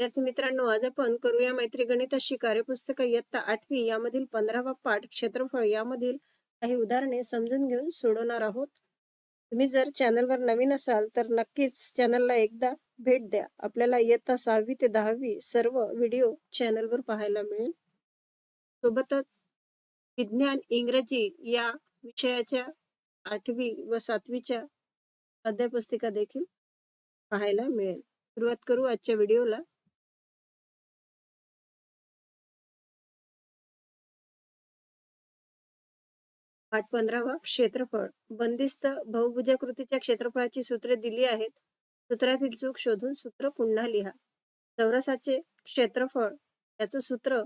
विद्यार्थी मित्रांनो आज आपण करूया मैत्री गणिताशी कार्यपुस्तक इयत्ता आठवी यामधील पंधरावा पाठ क्षेत्रफळ यामधील काही उदाहरणे समजून घेऊन सोडवणार आहोत. तुम्ही जर चॅनलवर नवीन असाल तर नक्कीच चॅनलला एकदा भेट द्या. आपल्याला इयत्ता सहावी ते दहावी सर्व व्हिडिओ चॅनलवर पाहायला मिळेल. सोबतच विज्ञान इंग्रजी या विषयाच्या आठवी व सातवीच्या अध्यायपुस्तिका देखील पाहायला मिळेल. सुरुवात करू आजच्या व्हिडिओला. पाठ पंधरावा क्षेत्रफळ. बंदिस्त बहुभुजाकृतीच्या क्षेत्रफळाची सूत्रे दिली आहेत. सूत्रातील चूक शोधून सूत्र पुन्हा लिहा. चौरसाचे क्षेत्रफळ याचं सूत्र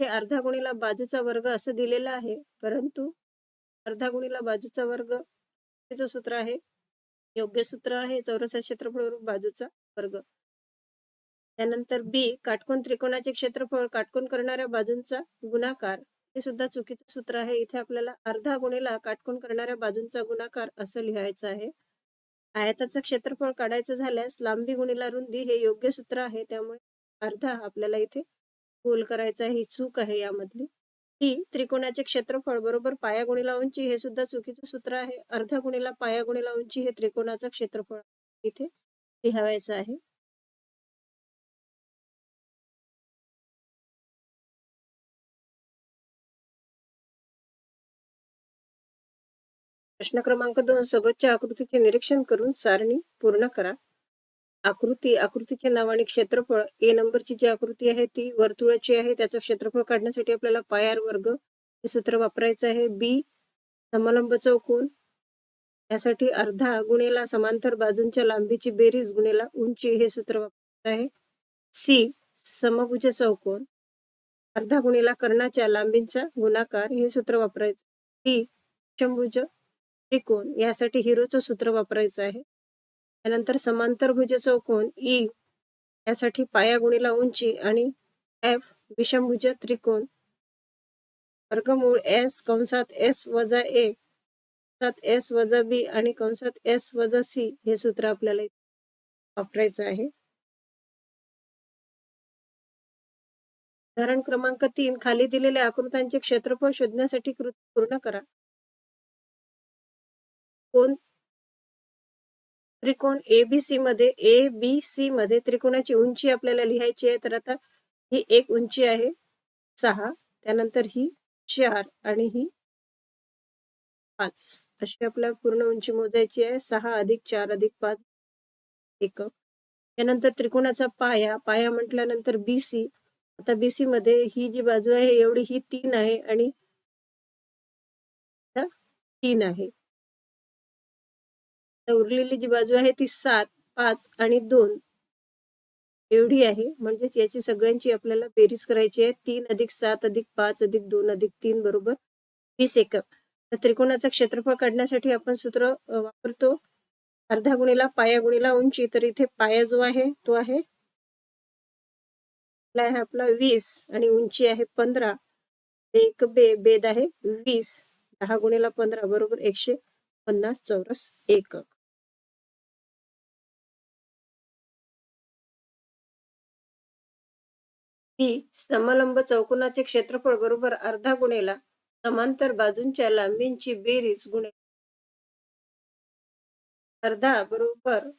हे अर्धा गुणीला बाजूचा वर्ग असं दिलेलं आहे परंतु अर्धा गुणीला बाजूचा वर्ग त्याचं सूत्र आहे. योग्य सूत्र आहे चौरसा क्षेत्रफळ बाजूचा वर्ग. त्यानंतर बी काटकोन त्रिकोणाचे क्षेत्रफळ काटकोन करणाऱ्या बाजूंचा गुणाकार. हे सुद्धा चुकीचं सूत्र आहे. इथे आपल्याला अर्धा गुणीला काटकोण करणाऱ्या बाजूंचा गुणाकार असं लिहायचं आहे. आयताचं क्षेत्रफळ काढायचं झाल्यास लांबी गुणीला रुंदी हे योग्य सूत्र आहे. त्यामुळे अर्धा आपल्याला इथे गोल करायचा आहे. ही चूक आहे यामधली. ही त्रिकोणाचे क्षेत्रफळ बरोबर पाया गुणीला उंची हे सुद्धा चुकीचं सूत्र आहे. अर्धा गुणीला पाया गुणीला उंची हे त्रिकोणाचं क्षेत्रफळ इथे लिहावायचं आहे. प्रश्न क्रमांक दोन सोबतच्या आकृतीचे निरीक्षण करून सारणी पूर्ण करा. आकृती आकृतीचे नाव आणि क्षेत्रफळ. ए नंबरची जी आकृती आहे ती वर्तुळाची आहे. त्याचं क्षेत्रफळ काढण्यासाठी आपल्याला पायार वर्ग हे सूत्र वापरायचं आहे. बी समलंब चौकोन. यासाठी अर्धा गुणेला समांतर बाजूंच्या लांबीची बेरीज गुणेला उंची हे सूत्र वापरायचं आहे. सी समभुज चौकोन. अर्धा गुणेला कर्णाच्या लांबींचा गुणाकार हे सूत्र वापरायचं डी शंभुज त्रिकोण यासाठी हिरोचं सूत्र वापरायचं आहे. त्यानंतर समांतर भुज चौकोन ई यासाठी पाया गुणीला उंची आणि एफ विषमभुज त्रिकोण. वर्गमूळ एस कंसात एस वजा ए कंसात एस वजा बी आणि कंसात एस वजा सी हे सूत्र आपल्याला वापरायचं आहे. उदाहरण क्रमांक तीन खाली दिलेल्या आकृत्यांचे क्षेत्रफळ शोधण्यासाठी कृती पूर्ण करा. कोण त्रिकोण एबीसी मध्ये ए बी सी मध्ये त्रिकोणाची उंची आपल्याला लिहायची आहे. तर आता ही एक उंची आहे सहा. त्यानंतर ही चार आणि ही पाच. अशी आपल्याला पूर्ण उंची मोजायची आहे. सहा अधिक चार अधिक पाच एकक त्यानंतर त्रिकोणाचा पाया. पाया म्हटल्यानंतर बी सी आता बी सी मध्ये ही जी बाजू आहे एवढी ही तीन आहे आणि तीन आहे. उरलेली जी बाजू आहे ती सात पाच आणि दोन. एवढी आहे. म्हणजेच याची सगळ्यांची आपल्याला बेरीज करायची आहे. तीन अधिक सात अधिक पाच अधिक दोन अधिक तीन बरोबर वीस एकक. तर त्रिकोणाचं क्षेत्रफळ काढण्यासाठी आपण सूत्र वापरतो. अर्धा गुणीला पाया गुणीला उंची. तर इथे पाया जो आहे तो आहे आहे आपला वीस आणि उंची आहे पंधरा. एक बे बेद आहे वीस. दहा गुणीला पंधरा बरोबर एकशे पन्नास चौरस एकक. ही समलंब चौकोनाचे क्षेत्रफळ बरोबर अर्धा गुणेला समांतर बाजूंच्या लांबींची बेरीज गुणे अर्धा बरोबर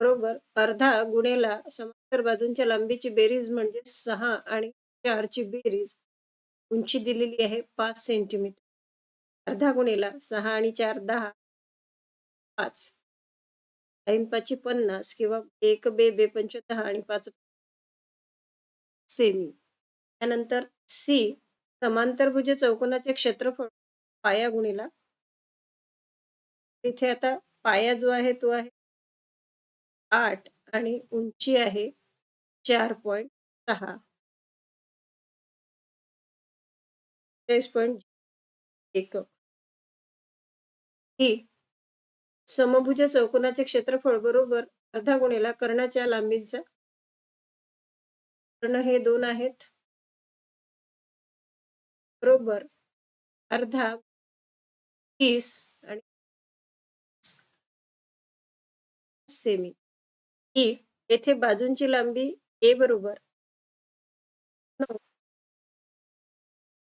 बरोबर अर्धा गुणेला समांतर बाजूंच्या लांबीची बेरीज म्हणजे सहा आणि चारची बेरीज उंची दिलेली आहे पाच सेंटीमीटर. अर्धा गुणेला सहा आणि चार दहा पाच. ऐन पाचशे पन्नास किंवा एक बे बे पंचोदहा आणि पाच सेमी. त्यानंतर सी समांतरभुज चौकोनाचे क्षेत्रफळ पाया गुणिला. तिथे आता पाया जो आहे तो आहे आठ आणि उंची आहे चार पॉईंट सहा. पॉईंट एक ही समभुज चौकोनाचे क्षेत्रफळ बरोबर अर्धा गुणेला कर्णाच्या लांबीचा. कर्ण हे दोन आहेत. बरोबर. अर्धा तीस आणि सेमी ही e येथे बाजूंची लांबी ए बरोबर. नऊ.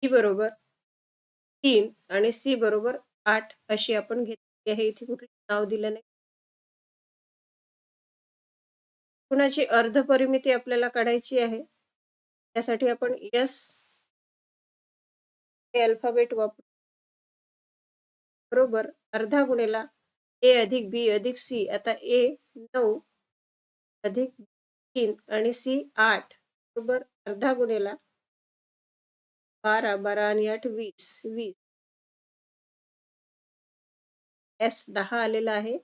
बी बरोबर. तीन आणि सी बरोबर आठ अशी आपण घेतली आहे. इथे कुठे नाव दिलं नाही. कुणाची अर्ध परिमिती आपल्याला काढायची आहे त्यासाठी आपण यस हे अल्फाबेट वापरू. बरोबर अर्धा गुणेला ए अधिक बी अधिक सी आता ए नऊ अधिक तीन आणि सी आठ. बरोबर अर्धा गुणेला बारा बारा आणि आठ वीस वीस. एस दहा आलेला आहे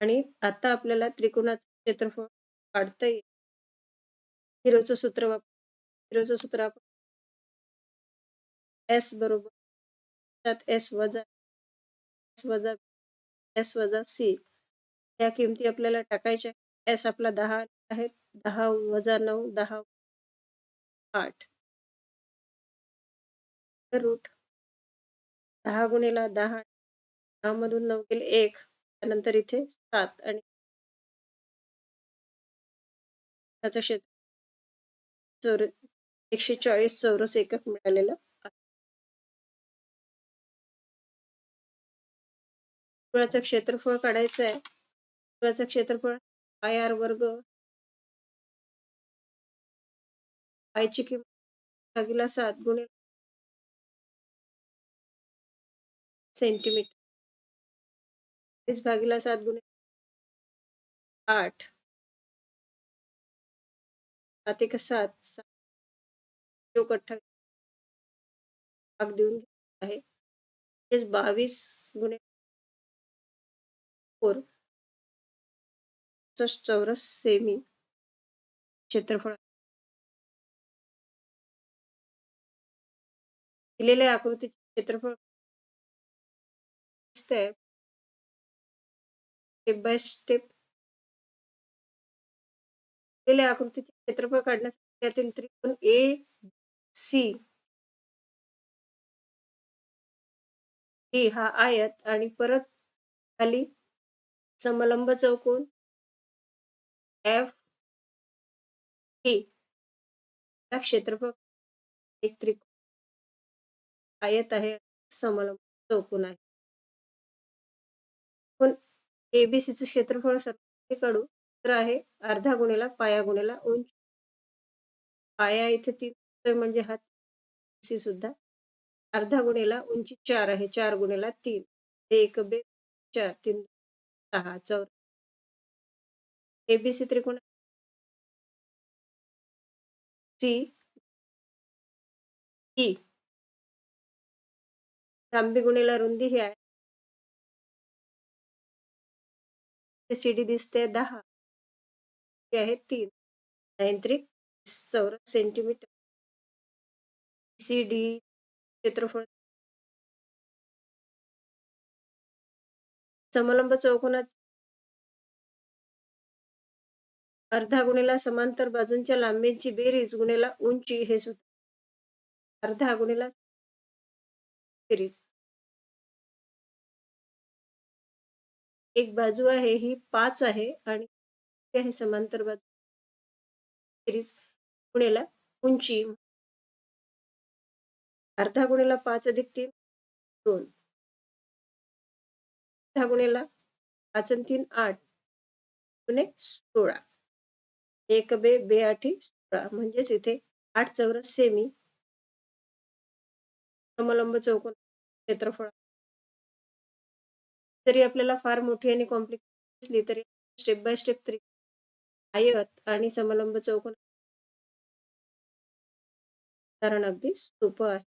आणि आता आपल्याला त्रिकोणाचं क्षेत्रफळ काढता येईल हिरोचं सूत्र वाप हिरोचं सूत्र आपण एस बरोबर. त्यात एस वजा एस वजा एस वजा सी. या किमती आपल्याला टाकायच्या एस आपला दहा आहे दहा वजा नऊ दहा आठ. रूट दहा गुणेला दहा दहा मधून नऊ गेले एक. त्यानंतर इथे सात आणि त्याचं क्षेत्र चौर एकशे चाळीस चौरस एकक मिळालेलं कुळाचं वर्तुळाचं क्षेत्रफळ काढायचं आहे. वर्तुळाचं क्षेत्रफळ आय आर वर्ग आयची किंमत भागीला सात गुणिले सेंटीमीटर. भागीला सात गुणिले आठ. सात एक सात सात अठ्ठावीस भाग देऊन आहे. तेच बावीस गुणे फोर. चौरस सेमी. क्षेत्रफळ. दिलेल्या आकृतीचे क्षेत्रफळ. दिसतंय स्टेप बाय स्टेप. दिलेल्या आकृतीचे क्षेत्रफळ काढण्यासाठी त्यातील त्रिकोण ए सी डी हा आयत आणि परत खाली समलंब चौकोन एफ डी क्षेत्रफळ एक त्रिकोण आयत आहे समलंब चौकोन आहे. पण एबीसीचं क्षेत्रफळ सर्व काढू. तर आहे. अर्धा गुणेला पाया गुणेला उंच. पाया इथे तीन म्हणजे हा सी सुद्धा. अर्धा गुणेला उंची चार आहे. चार गुणेला तीन. एक बे चार तीन सहा चौर. एबीसी त्रिकोण. सी. ई. लांबी गुणेला रुंदी ही आहे. डी दिसते दहा. आहे तीन. नाईन चौरस सेंटीमीटर सी डी क्षेत्रफळ. समलंब चौकोनात अर्धा गुणेला समांतर बाजूंच्या लांबींची बेरीज गुणेला उंची हे सुद्धा. अर्धा गुणेला बेरीज. एक बाजू आहे ही पाच आहे आणि आहे समांतर बाजू. गुणेला उंची. अर्धा गुणेला पाच अधिक तीन दोन. अर्धा गुणेला पाच आणि तीन आठ. गुणे सोळा. एक बे बे आठी सोळा. म्हणजेच इथे आठ चौरस सेमी समलंब चौकोन क्षेत्रफळ. जरी आपल्याला फार मोठी आणि कॉम्प्लिकेट दिसली तरी स्टेप बाय स्टेप त्रिक आयत आणि समलंब चौकोन कारण अगदी सोपं आहे.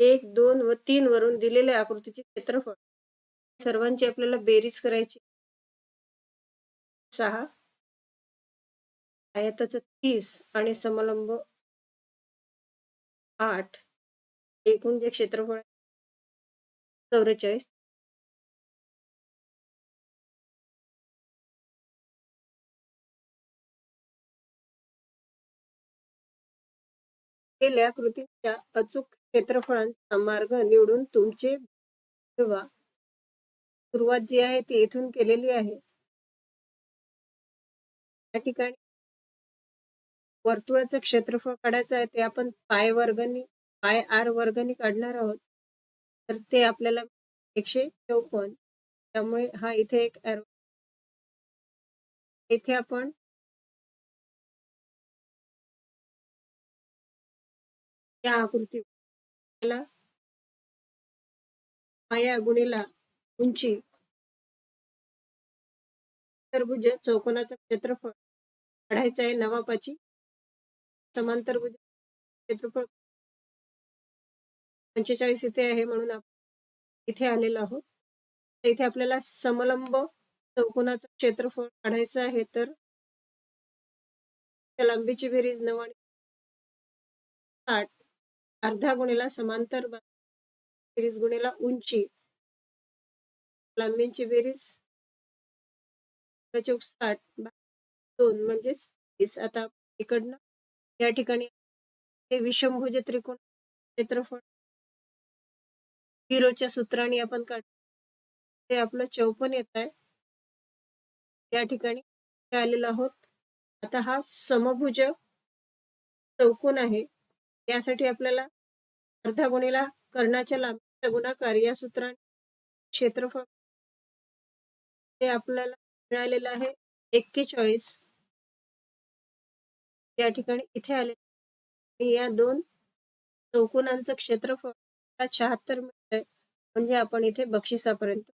एक दोन व तीन वरून दिलेल्या आकृतीचे क्षेत्रफळ. सर्वांची आपल्याला बेरीज करायची. सहा. आयताचं तीस आणि समलंब आठ. एकूण जे क्षेत्रफळ चौवेचाळीस केलेल्या कृतीच्या अचूक क्षेत्रफळांचा मार्ग निवडून तुमचे सुरुवात जी आहे ती येथून केलेली आहे. या ठिकाणी वर्तुळाचं क्षेत्रफळ काढायचं आहे ते आपण पाय वर्गनी पाय आर वर्गनी काढणार आहोत. तर ते आपल्याला एकशे चौपन्न. त्यामुळे हा इथे एक arrow. इथे आपण या आकृती माया गुणीला उंची तरभुज चौकोनाचं क्षेत्रफळ काढायचं आहे. नवापाची समांतरभुज क्षेत्रफळ पंचेचाळीस इथे आहे म्हणून आपण इथे आलेलो आहोत. इथे आपल्याला समलंब चौकोनाचं क्षेत्रफळ काढायचं आहे तर त्या लांबीची बेरीज नऊ आणि साठ अर्धा गुणेला समांतर बेरीज गुणेला उंची. लांबींची बेरीज चौक साठ दोन म्हणजेच तीस. आता इकडनं या ठिकाणी हे विषमभुज त्रिकोण क्षेत्रफळ हिरोच्या सूत्राने आपण काढ ते आपलं चौपन्न येत आहे या ठिकाणी आलेलो आहोत. आता हा समभुज चौकोन आहे. यासाठी आपल्याला अर्धा गुणीला कर्णाच्या लांबीचा गुणाकार या सूत्राने क्षेत्रफळ ते आपल्याला मिळालेलं आहे एक्केचाळीस. या ठिकाणी इथे आले. या दोन चौकोनांचं क्षेत्रफळ शहात्तर मिळत आहे. म्हणजे आपण इथे बक्षिसापर्यंत